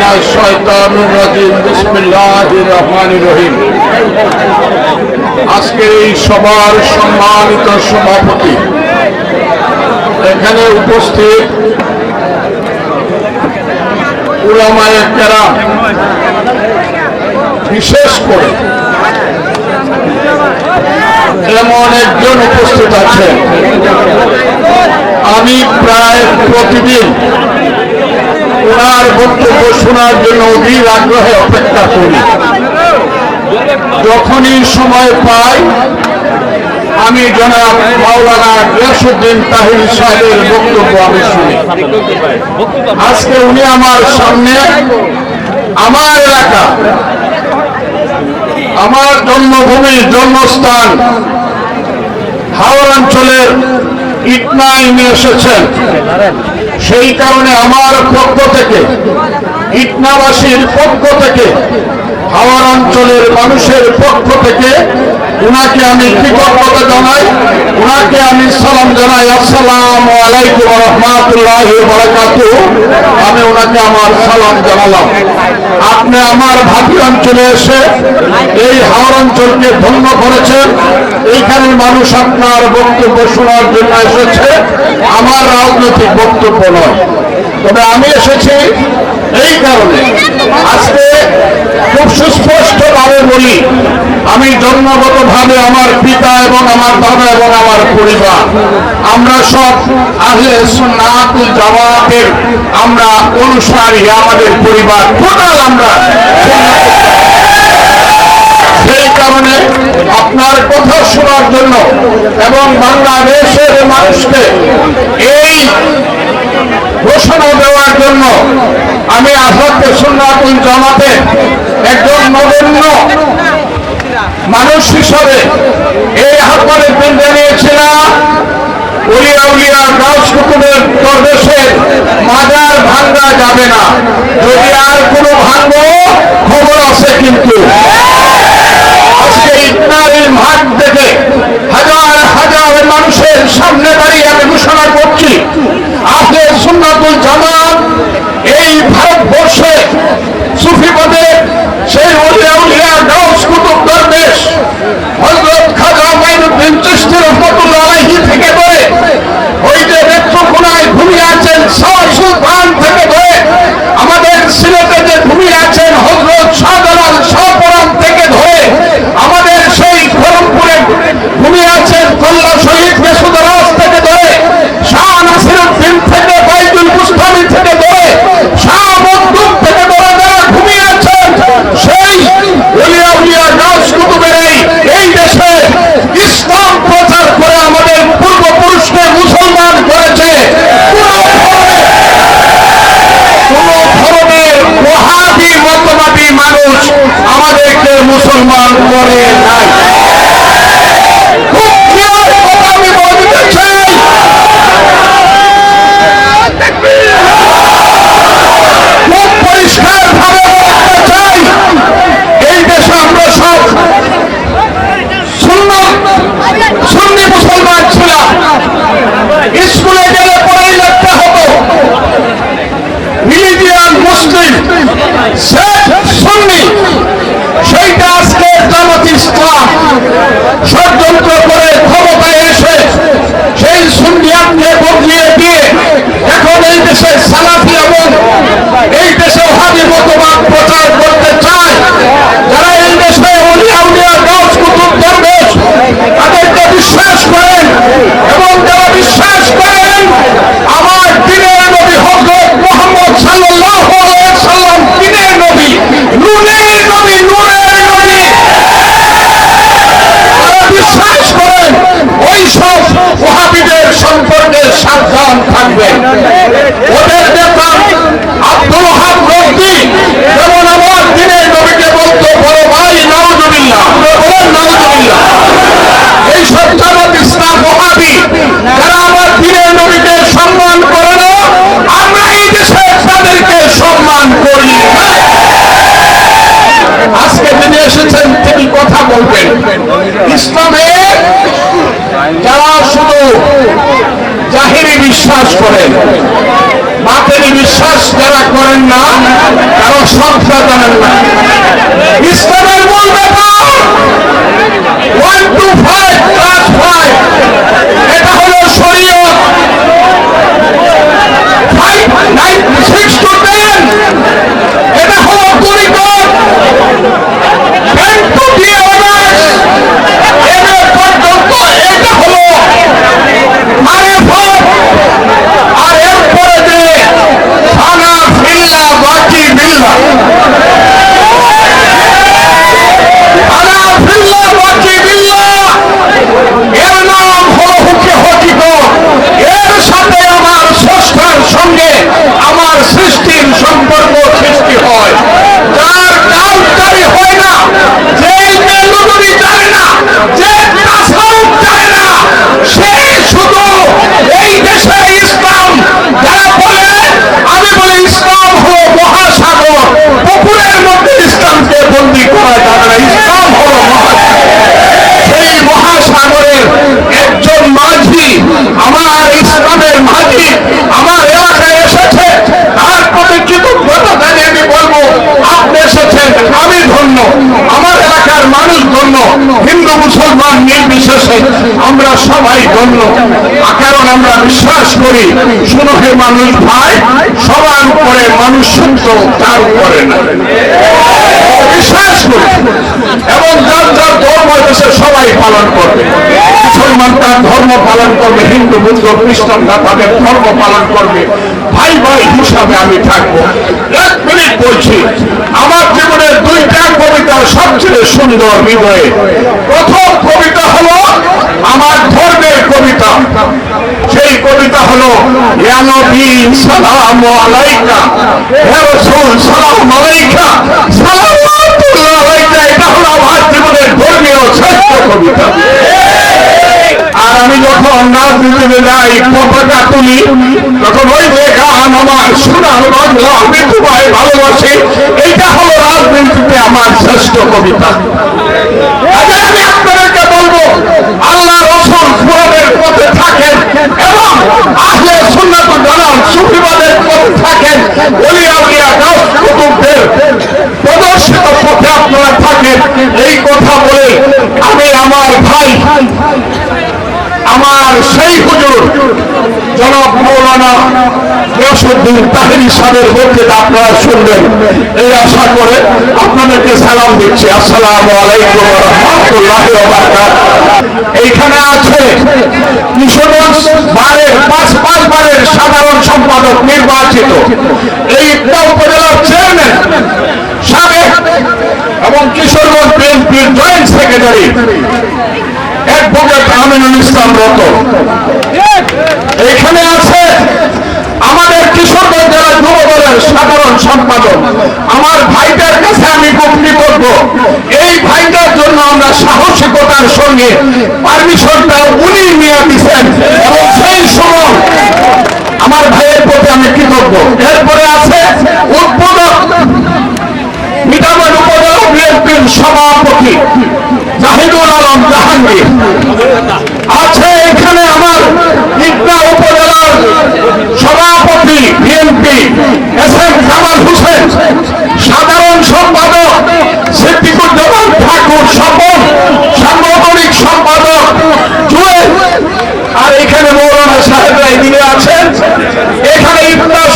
من الشيطان الرجيم بسم الله الرحمن الرحيم আজকের এই সবার সম্মানিত সভাপতি এখানে উপস্থিত উলামায়ে কেরাম বিশেষ করে এমন একজন উপস্থিত আছেন আমি প্রায় প্রতিদিন ওনার বক্তব্য শোনার জন্য অধীর আগ্রহে অপেক্ষা করি। যখনই সময় পাই, আমি জনাব মাওলানা গিয়াসুদ্দিন তাহির সাহেবের বক্তব্য আমি শুনি। আজকে উনি আমার সামনে আমার এলাকা, আমার জন্মভূমি, জন্মস্থান হাওড় অঞ্চলের ইটনায় এসেছেন। সেই কারণে আমার পক্ষ থেকে, ইটনাবাসীর পক্ষ থেকে হাওয়ার অঞ্চলের মানুষের পক্ষ থেকে উনাকে আমি কৃতজ্ঞতা জানাই, উনাকে আমি সালাম জানাই, আসসালাম আলাইকুম রহমাতুল্লাহ বারাকাতু। আমি ওনাকে আমার সালাম জানালাম। আপনি আমার ভাবি অঞ্চলে এসে এই হাওড় অঞ্চলকে ধন্য করেছেন। এইখানের মানুষ আপনার বক্তব্য শোনার জন্য এসেছে। আমার রাজনৈতিক বক্তব্য নয়। তবে আমি এসেছি এই কারণে। আজকে খুব সুস্পষ্টভাবে বলি, আমি জন্মগতভাবে আমার পিতা এবং আমার বাবা এবং আমার পরিবার, আমরা সব আহলে সুন্নাতুল জামাতের আমরা অনুসারী, আমাদের পরিবার, টোটাল আমরা। সেই কারণে আপনার কথা শোনার জন্য এবং বাংলাদেশের মানুষকে এই ঘোষণা দেওয়ার জন্য আমি আসাদকে সুন্নাতুল জামাতে একজন নগণ্য মানুষ হিসাবে এই আহ্বানে দিন জানিয়েছিলাম উলিয়া উলিয়া গাছ কুকুরের প্রদেশের মাজার ভাঙ্গা যাবে না। যদি আর কোনো ভাঙ্গ খবর আছে কিন্তু আজকে ইটনারির মাঠ থেকে হাজার হাজার মানুষের সামনে আমাদেরকে ষড়যন্ত্র করে ক্ষমতায় এসে সেই সুন্নিয়াতকে বদলিয়ে দিয়ে এখন এই দেশে সালাফি এবং এই দেশে হাবি মতবাদ প্রচার করতে চায় যারা এই দেশে উলিয়া উলিয়া গাছ কুতুব দরবেশ তাদেরকে বিশ্বাস করেন এবং যারা বিশ্বাস করেন আমার দিনের নবী হজরত মোহাম্মদ সাল্লাল্লাহু আলাইহি সাল্লাম দিনের নবী নূরের নবী নূরের নবী তারা বিশ্বাস করেন ওই সব ওহাবিদের সম্পর্কে সাবধান থাকবেন ওদের নেতা আব্দুল হাব নদী যেমন আমার দিনের নবীকে বলতো বড় ভাই নাউজুবিল্লাহ বলেন নাউজুবিল্লাহ এই সব জামাত ইসলাম ওহাবি যারা আমার দিনের নবীকে সম্মান করে না আমরা এই দেশে তাদেরকে সম্মান করি আজকে তিনি এসেছেন তিনি কথা বলবেন ইসলামে যারা শুধু জাহিরি বিশ্বাস করেন। বাতিল বিশ্বাস যারা করেন না, তারা সংখ্যা জানেন না ইসলামের মূল ব্যাপার এটা হলো শরীয়ত five nine six to ten এটা হলো তরিকত ten to B honours M A পর্যন্ত এটা হলো মারেফত আর এরপরে যে খানা ফিল্লা বাকি বিল্লা খানা ফিল্লা বাকি বিল্লা এর নাম হলো হুকে হকিকত এর সাথে আমার স্রষ্টার সঙ্গে আমার সৃষ্টির সম্পর্ক সৃষ্টি হয় যার কাউকারি হয় না যে মেলুদুরি জানে না যে তাসাউফ জানে না সে শুধু এই দেশে ইসলাম যারা বলে আমি বলি ইসলাম হলো মহাসাগর পুকুরের মধ্যে ইসলামকে বন্দি করা যাবে না ইসলাম হলো মহাসাগর সেই মহাসাগরের একজন মাঝি আমার ইসলামের মাঝি আমার এলাকায় এসেছে তার প্রতি কৃতজ্ঞতা জানিয়ে আমি বলব আপনি এসেছেন আমি ধন্য আমার এলাকার মানুষ ধন্য হিন্দু মুসলমান নির্বিশেষে আমরা সবাই ধন্য। কারণ আমরা বিশ্বাস করি, শুনো মানুষ ভাই, সবার উপরে মানুষ সত্য তার উপরে না। বিশ্বাস করি। এবং যার যার ধর্ম দেশে সবাই পালন করবে। মুসলমান তার ধর্ম পালন করবে, হিন্দু, বুদ্ধ খ্রিস্টানরা তাদের ধর্ম পালন করবে। ভাই ভাই হিসাবে আমি থাকব। এক মিনিট বলছি, আমার জীবনের দুইটা কবিতা সবচেয়ে সুন্দর হৃদয়ে। প্রথম কবিতা হলো আমার ধর্মের কবিতা। সেই কবিতা হলো নবী সালাম আলাইকা সালাম আলাইকা। এটা হলো আমার জীবনের ধর্মীয় শ্রেষ্ঠ কবিতা। আমি যখন রাজনীতিতে যাই পতাকা তুলি তখন ওই যে গান আমার বাংলা আমি তোমায় ভালোবাসি, এইটা হলো রাজনীতিতে আমার শ্রেষ্ঠ কবিতা। প্রদর্শিত পথে আপনারা থাকেন। এই কথা বলে আমি আমার ভাই আমার সেই হুজুর জনাব মৌলানা গিয়াসুদ্দিন তাহিরি সাহেবের বক্তৃতা আপনারা শুনবেন। এই আশা করে আপনাদেরকে সালাম দিচ্ছি। আসসালামু আলাইকুম এইখানে আছে কিশোরগঞ্জ বারের পাঁচ পাঁচ বারের সাধারণ সম্পাদক নির্বাচিত। এই উপজেলার চেয়ারম্যান, সাবেক এবং কিশোরগঞ্জ বিএনপির joint secretary. Advocate Aminul Islam Ratan এখানে আছে আমাদের কিশোরগঞ্জ জেলা যুব সাধারণ সম্পাদক, আমার ভাইদের কাছে আমি বক্তি করব। এই ভাইটার জন্য আমরা সাহসিকতার সঙ্গে পারমিশনটা উনি নিয়ে দিচ্ছেন এবং সেই সময় আমার ভাইয়ের প্রতি আমি কৃতজ্ঞ। এরপরে আছে উদ্বোধক মিটামান উপজেলা বিএনপির সভাপতি জাহিদুল আলম জাহাঙ্গীর। সভাপতি BNP S M Kamal Hossain, সাধারণ সম্পাদক সিদ্দিকুজ্জামান ঠাকুর স্বপন সাংগঠনিক সম্পাদক জুয়েল। আর এখানে মৌলানা সাহেবরা এদিকে আছেন। এখানে ইফতার